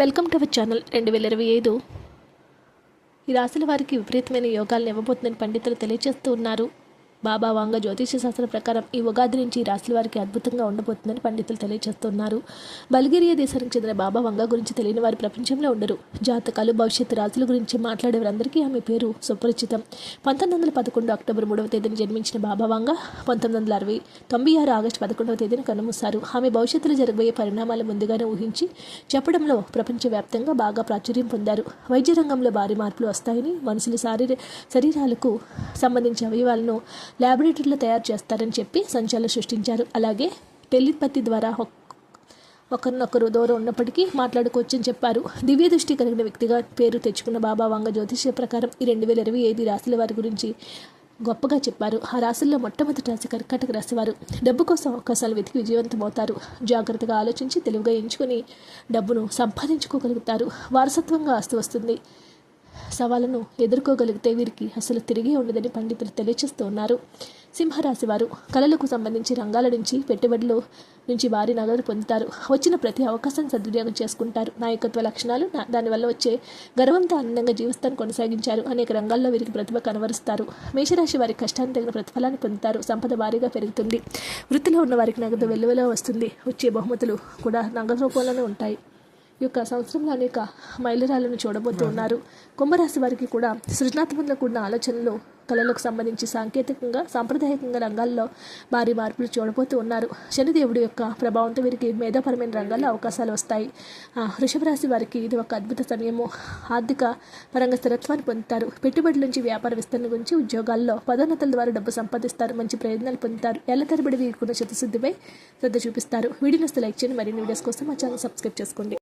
Welcome to our channel రెండు వేల ఇరవై ఐదు. ఈ రాశుల వారికి విపరీతమైన యోగాలను ఇవ్వబోతుందని పండితులు తెలియజేస్తూ ఉన్నారు. బాబా వాంగ జ్యోతిష శాస్త్రం ప్రకారం ఈ ఉగాది నుంచి ఈ రాశుల వారికి అద్భుతంగా ఉండబోతుందని పండితులు తెలియజేస్తున్నారు బల్గేరియా దేశానికి చెందిన బాబా వంగ గురించి తెలియని వారు ప్రపంచంలో ఉండరు. జాతకాలు భవిష్యత్తు రాశుల గురించి మాట్లాడే వారందరికీ ఆమె పేరు సుపరిచితం. పంతొమ్మిది వందల పదకొండు అక్టోబర్ మూడవ తేదీన జన్మించిన బాబా వంగ పంతొమ్మిది వందల అరవై తొంభై ఆరు ఆగస్టు పదకొండవ తేదీన కన్నుమూశారు. ఆమె భవిష్యత్తులో జరగబోయే పరిణామాలు ముందుగానే ఊహించి చెప్పడంలో ప్రపంచవ్యాప్తంగా బాగా ప్రాచుర్యం పొందారు. వైద్య రంగంలో భారీ మార్పులు వస్తాయని మనుషుల శారీర శరీరాలకు సంబంధించిన అవయవాలను ల్యాబొరేటరీలో తయారు చేస్తారని చెప్పి సంచలనం సృష్టించారు. అలాగే టెలిపతి ద్వారా ఒకరినొకరు దూరం ఉన్నప్పటికీ మాట్లాడుకోవచ్చని చెప్పారు. దివ్య దృష్టి కలిగిన వ్యక్తిగా పేరు తెచ్చుకున్న బాబా వంగ జ్యోతిష్య ప్రకారం ఈ రెండు వేల ఇరవై ఐదు రాశుల వారి గురించి గొప్పగా చెప్పారు. ఆ రాశుల్లో మొట్టమొదటి రాశి కర్కాటక రాశివారు. డబ్బు కోసం అవకాశాలు వెతికి విజయవంతమవుతారు. జాగ్రత్తగా ఆలోచించి తెలివిగా ఎంచుకొని డబ్బును సంపాదించుకోగలుగుతారు. వారసత్వంగా ఆస్తి వస్తుంది. సవాళ్ళను ఎదుర్కోగలిగితే వీరికి అసలు తిరిగి ఉండదని పండితులు తెలియచేస్తూ ఉన్నారు. సింహరాశి వారు కళలకు సంబంధించి రంగాల నుంచి పెట్టుబడులు నుంచి భారీ నగదు పొందుతారు. వచ్చిన ప్రతి అవకాశం సద్వినియోగం చేసుకుంటారు. నాయకత్వ లక్షణాలు నా- దానివల్ల వచ్చే గర్వంతో ఆనందంగా జీవిస్తాన్ని కొనసాగించారు. అనేక రంగాల్లో వీరికి ప్రతిభ కనబరుస్తారు. మేషరాశి వారి కష్టాన్ని తగిన ప్రతిఫలాన్ని పొందుతారు. సంపద భారీగా పెరుగుతుంది. వృత్తిలో ఉన్న వారికి నగదు వెల్లువలో వస్తుంది. వచ్చే బహుమతులు కూడా నగదు రూపంలోనే ఉంటాయి. యొక్క సంవత్సరంలో అనేక మైలురాళ్ళను చూడబోతూ ఉన్నారు కుంభరాశి వారికి కూడా సృజనాత్మకంగా కూడిన ఆలోచనలు కళలకు సంబంధించి సాంకేతికంగా సాంప్రదాయకంగా రంగాల్లో భారీ మార్పులు చూడబోతూ ఉన్నారు. శనిదేవుడి యొక్క ప్రభావంతో వీరికి మేధాపరమైన రంగాల్లో అవకాశాలు వస్తాయి. ఆ, వృషభ రాశి వారికి ఇది ఒక అద్భుత సమయము. ఆర్థిక పరంగా స్థిరత్వాన్ని పొందుతారు. పెట్టుబడుల నుంచి వ్యాపార విస్తరణ గురించి ఉద్యోగాల్లో పదోన్నతుల ద్వారా డబ్బు సంపాదిస్తారు. మంచి ప్రయోజనాలు పొందుతారు. ఎల్ల తరబడి వీరికున్న చిత్తశుద్ధిపై శ్రద్ధ చూపిస్తారు. వీడియోస్ లైక్ చేయండి. మరిన్ని వీడియోస్ కోసం మా ఛానల్ సబ్స్క్రైబ్ చేసుకోండి.